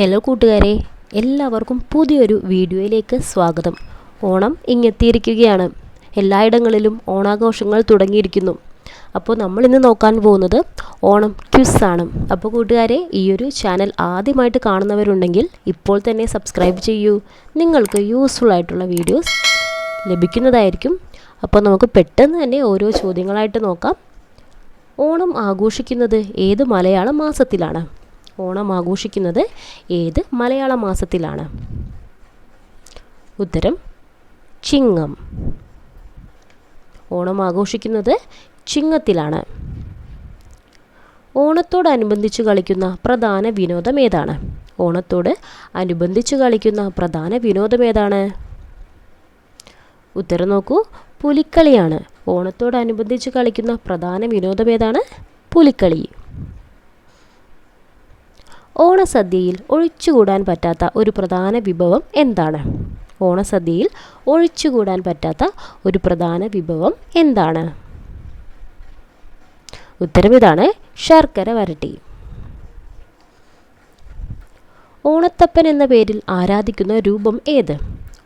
Hello കൂട്ടുകാരെ. എല്ലാവർക്കും പുതിയൊരു വീഡിയോയിലേക്ക് സ്വാഗതം. ഓണം ഇങ്ങെത്തിയിരിക്കുകയാണ്. എല്ലായിടങ്ങളിലും ഓണാഘോഷങ്ങൾ തുടങ്ങിയിരിക്കുന്നു. അപ്പോൾ നമ്മൾ ഇന്ന് നോക്കാൻ പോകുന്നത് ഓണം ക്വിസാണ് അപ്പോൾ കൂട്ടുകാരെ ഈ ഒരു ചാനൽ ആദ്യമായിട്ട് കാണുന്നവരുണ്ടെങ്കിൽ ഇപ്പോൾ തന്നെ സബ്സ്ക്രൈബ് ചെയ്യൂ. നിങ്ങൾക്ക് യൂസ്ഫുൾ ആയിട്ടുള്ള വീഡിയോസ് ലഭിക്കുന്നതായിരിക്കും. അപ്പോൾ നമുക്ക് പെട്ടെന്ന് തന്നെ ഓരോ ചോദ്യങ്ങളായിട്ട് നോക്കാം. ഓണം ആഘോഷിക്കുന്നത് ഏത് മലയാള മാസത്തിലാണ്? ഓണം ആഘോഷിക്കുന്നത് ഏത് മലയാള മാസത്തിലാണ്? ഉത്തരം ചിങ്ങം. ഓണം ആഘോഷിക്കുന്നത് ചിങ്ങത്തിലാണ്. ഓണത്തോടനുബന്ധിച്ച് കളിക്കുന്ന പ്രധാന വിനോദം ഏതാണ്? ഓണത്തോട് അനുബന്ധിച്ച് കളിക്കുന്ന പ്രധാന വിനോദം ഏതാണ്? ഉത്തരം നോക്കൂ പുലിക്കളിയാണ്. ഓണത്തോടനുബന്ധിച്ച് കളിക്കുന്ന പ്രധാന വിനോദം ഏതാണ്? പുലിക്കളി. ഓണസദ്യയിൽ ഒഴിച്ചുകൂടാൻ പറ്റാത്ത ഒരു പ്രധാന വിഭവം എന്താണ്? ഓണസദ്യയിൽ ഒഴിച്ചുകൂടാൻ പറ്റാത്ത ഒരു പ്രധാന വിഭവം എന്താണ്? ഉത്തരം ഇതാണ് ശർക്കര വരട്ടി. ഓണത്തപ്പൻ എന്ന പേരിൽ ആരാധിക്കുന്ന രൂപം ഏത്?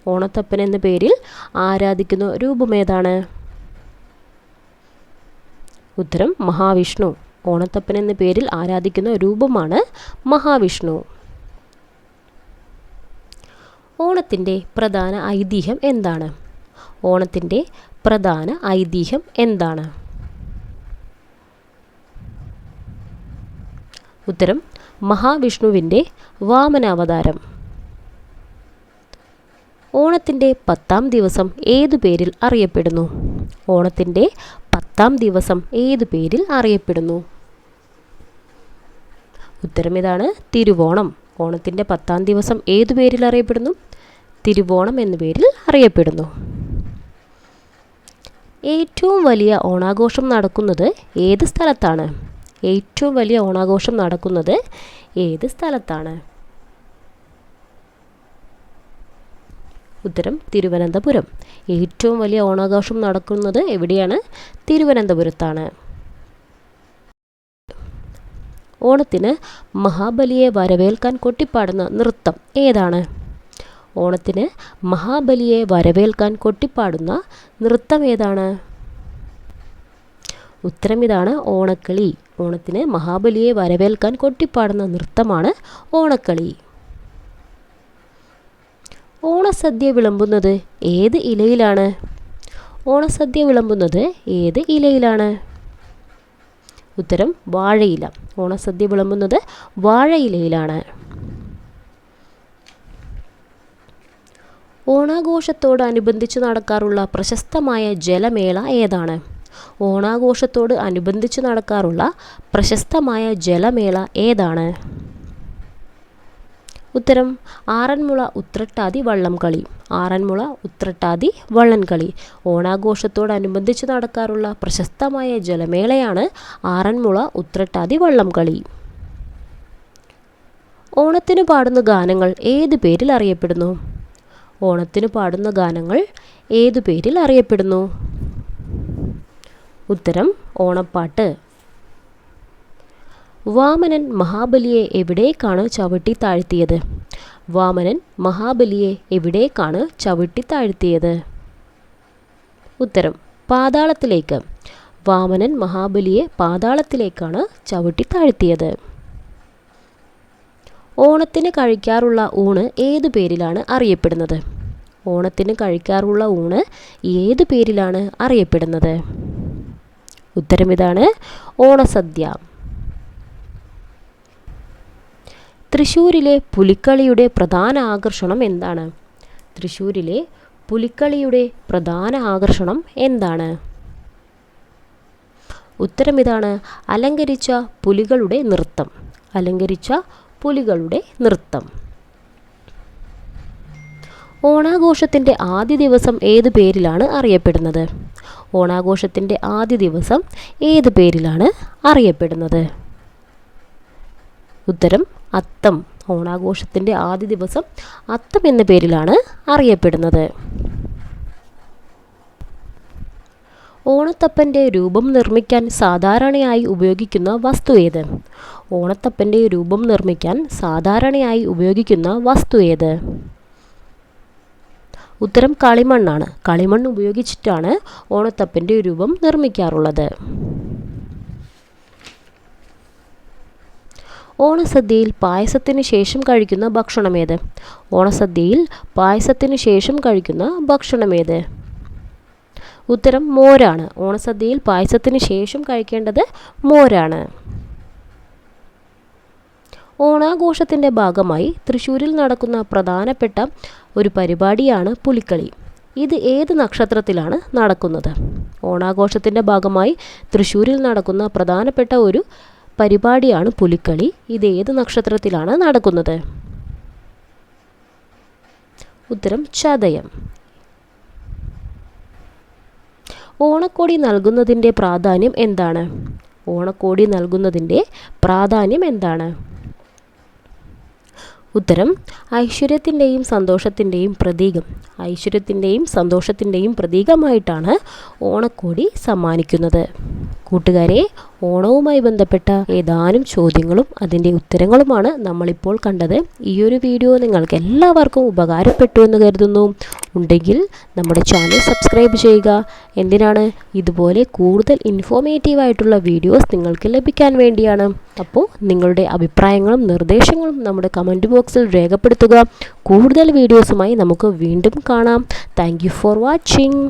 ഓണത്തപ്പൻ എന്ന പേരിൽ ആരാധിക്കുന്ന രൂപം ഏതാണ്? ഉത്തരം മഹാവിഷ്ണു. ഓണത്തപ്പൻ എന്ന പേരിൽ ആരാധിക്കുന്ന രൂപമാണ് മഹാവിഷ്ണു. ഓണത്തിന്റെ പ്രധാന ഐതിഹ്യം എന്താണ്? ഓണത്തിന്റെ പ്രധാന ഐതിഹ്യം എന്താണ്? ഉത്തരം മഹാവിഷ്ണുവിന്റെ വാമനാവതാരം. ഓണത്തിന്റെ പത്താം ദിവസം ഏതു പേരിൽ അറിയപ്പെടുന്നു? ഓണത്തിന്റെ പത്താം ദിവസം ഏതു പേരിൽ അറിയപ്പെടുന്നു? ഉത്തരം ഇതാണ്. തിരുവോണം. ഓണത്തിന്റെ പത്താം ദിവസം ഏതു പേരിൽ അറിയപ്പെടുന്നു? തിരുവോണം എന്ന പേരിൽ അറിയപ്പെടുന്നു. ഏറ്റവും വലിയ ഓണാഘോഷം നടക്കുന്നത് ഏത് സ്ഥലത്താണ്? ഏറ്റവും വലിയ ഓണാഘോഷം നടക്കുന്നത് ഏത് സ്ഥലത്താണ്? ഉത്തരം തിരുവനന്തപുരം. ഏറ്റവും വലിയ ഓണാഘോഷം നടക്കുന്നത് എവിടെയാണ്? തിരുവനന്തപുരത്താണ്. ഓണത്തിന് മഹാബലിയെ വരവേൽക്കാൻ കൊട്ടിപ്പാടുന്ന നൃത്തം ഏതാണ്? ഓണത്തിന് മഹാബലിയെ വരവേൽക്കാൻ കൊട്ടിപ്പാടുന്ന നൃത്തം ഏതാണ്? ഉത്തരം ഇതാണ് ഓണക്കളി. ഓണത്തിന് മഹാബലിയെ വരവേൽക്കാൻ കൊട്ടിപ്പാടുന്ന നൃത്തമാണ് ഓണക്കളി. ഓണസദ്യ വിളമ്പുന്നത് ഏത് ഇലയിലാണ്? ഓണസദ്യ വിളമ്പുന്നത് ഏത് ഇലയിലാണ്? ഉത്തരം വാഴയില. ഓണസദ്യ വിളമ്പുന്നത് വാഴയിലയിലാണ്. ഓണാഘോഷത്തോടനുബന്ധിച്ച് നടക്കാറുള്ള പ്രശസ്തമായ ജലമേള ഏതാണ്? ഓണാഘോഷത്തോട് അനുബന്ധിച്ച് നടക്കാറുള്ള പ്രശസ്തമായ ജലമേള ഏതാണ്? ഉത്തരം ആറന്മുള ഉത്രട്ടാതി വള്ളംകളി ആറന്മുള ഉത്രട്ടാതി വള്ളംകളി ഓണാഘോഷത്തോടനുബന്ധിച്ച് നടക്കാറുള്ള പ്രശസ്തമായ ജലമേളയാണ് ആറന്മുള ഉത്രട്ടാതി വള്ളംകളി ഓണത്തിന് പാടുന്ന ഗാനങ്ങൾ ഏത് പേരിൽ അറിയപ്പെടുന്നു? ഓണത്തിന് പാടുന്ന ഗാനങ്ങൾ ഏതു പേരിൽ അറിയപ്പെടുന്നു? ഉത്തരം ഓണപ്പാട്ട്. വാമനൻ മഹാബലിയെ എവിടേക്കാണ് ചവിട്ടി താഴ്ത്തിയത്? വാമനൻ മഹാബലിയെ എവിടേക്കാണ് ചവിട്ടി താഴ്ത്തിയത്? ഉത്തരം പാതാളത്തിലേക്ക്. വാമനൻ മഹാബലിയെ പാതാളത്തിലേക്കാണ് ചവിട്ടി താഴ്ത്തിയത്. ഓണത്തിന് കഴിക്കാറുള്ള ഊണ് ഏതു പേരിലാണ് അറിയപ്പെടുന്നത്? ഓണത്തിന് കഴിക്കാറുള്ള ഊണ് ഏതു പേരിലാണ് അറിയപ്പെടുന്നത്? ഉത്തരം ഇതാണ് ഓണസദ്യ. തൃശ്ശൂരിലെ പുലിക്കളിയുടെ പ്രധാന ആകർഷണം എന്താണ്? തൃശ്ശൂരിലെ പുലിക്കളിയുടെ പ്രധാന ആകർഷണം എന്താണ്? ഉത്തരം ഇതാണ് അലങ്കരിച്ച പുലികളുടെ നൃത്തം. അലങ്കരിച്ച പുലികളുടെ നൃത്തം. ഓണാഘോഷത്തിന്റെ ആദ്യ ദിവസം ഏത് പേരിലാണ് അറിയപ്പെടുന്നത്? ഓണാഘോഷത്തിന്റെ ആദ്യ ദിവസം ഏത് പേരിലാണ് അറിയപ്പെടുന്നത്? ഉത്തരം അത്തം ഓണാഘോഷത്തിന്റെ ആദ്യ ദിവസം അത്തം എന്ന പേരിലാണ് അറിയപ്പെടുന്നത്. ഓണത്തപ്പന്റെ രൂപം നിർമ്മിക്കാൻ സാധാരണയായി ഉപയോഗിക്കുന്ന വസ്തു ഏത്? ഓണത്തപ്പന്റെ രൂപം നിർമ്മിക്കാൻ സാധാരണയായി ഉപയോഗിക്കുന്ന വസ്തു ഏത്? ഉത്തരം കളിമണ്ണാണ്. കളിമണ്ണ് ഉപയോഗിച്ചിട്ടാണ് ഓണത്തപ്പന്റെ രൂപം നിർമ്മിക്കാറുള്ളത്. ഓണസദ്യയിൽ പായസത്തിന് ശേഷം കഴിക്കുന്ന ഭക്ഷണമേത് ഓണസദ്യയിൽ പായസത്തിന് ശേഷം കഴിക്കുന്ന ഭക്ഷണമേത് ഉത്തരം മോരാണ്. ഓണസദ്യയിൽ പായസത്തിന് ശേഷം കഴിക്കേണ്ടത് മോരാണ്. ഓണാഘോഷത്തിന്റെ ഭാഗമായി തൃശ്ശൂരിൽ നടക്കുന്ന പ്രധാനപ്പെട്ട ഒരു പരിപാടിയാണ് പുലിക്കളി. ഇത് ഏത് നക്ഷത്രത്തിലാണ് നടക്കുന്നത്? ഓണാഘോഷത്തിന്റെ ഭാഗമായി തൃശ്ശൂരിൽ നടക്കുന്ന പ്രധാനപ്പെട്ട ഒരു പരിപാടിയാണ് പുലിക്കളി. ഇത് ഏത് നക്ഷത്രത്തിലാണ് നടക്കുന്നത്? ഉത്തരം ചതയം. ഓണക്കോടി നൽകുന്നതിന്റെ പ്രാധാന്യം എന്താണ്? ഓണക്കോടി നൽകുന്നതിന്റെ പ്രാധാന്യം എന്താണ്? ഉത്തരം ഐശ്വര്യത്തിന്റെയും സന്തോഷത്തിന്റെയും പ്രതീകം. ഐശ്വര്യത്തിന്റെയും സന്തോഷത്തിന്റെയും പ്രതീകമായിട്ടാണ് ഓണക്കോടി സമ്മാനിക്കുന്നത്. കൂട്ടുകാരെ ഓണവുമായി ബന്ധപ്പെട്ട ഏതാനും ചോദ്യങ്ങളും അതിന്റെ ഉത്തരങ്ങളുമാണ് നമ്മളിപ്പോൾ കണ്ടത്. ഈ ഒരു വീഡിയോ നിങ്ങൾക്ക് എല്ലാവർക്കും ഉപകാരപ്പെട്ടു എന്ന് കരുതുന്നു. ഉണ്ടെങ്കിൽ നമ്മുടെ ചാനൽ സബ്സ്ക്രൈബ് ചെയ്യുക. എന്തിനാണ്? ഇതുപോലെ കൂടുതൽ ഇൻഫോർമേറ്റീവ് ആയിട്ടുള്ള വീഡിയോസ് നിങ്ങൾക്ക് ലഭിക്കാൻ വേണ്ടിയാണ്. അപ്പോൾ നിങ്ങളുടെ അഭിപ്രായങ്ങളും നിർദ്ദേശങ്ങളും നമ്മുടെ കമന്റ് ബോക്സിൽ രേഖപ്പെടുത്തുക. കൂടുതൽ വീഡിയോസുമായി നമുക്ക് വീണ്ടും കാണാം. Thank for watching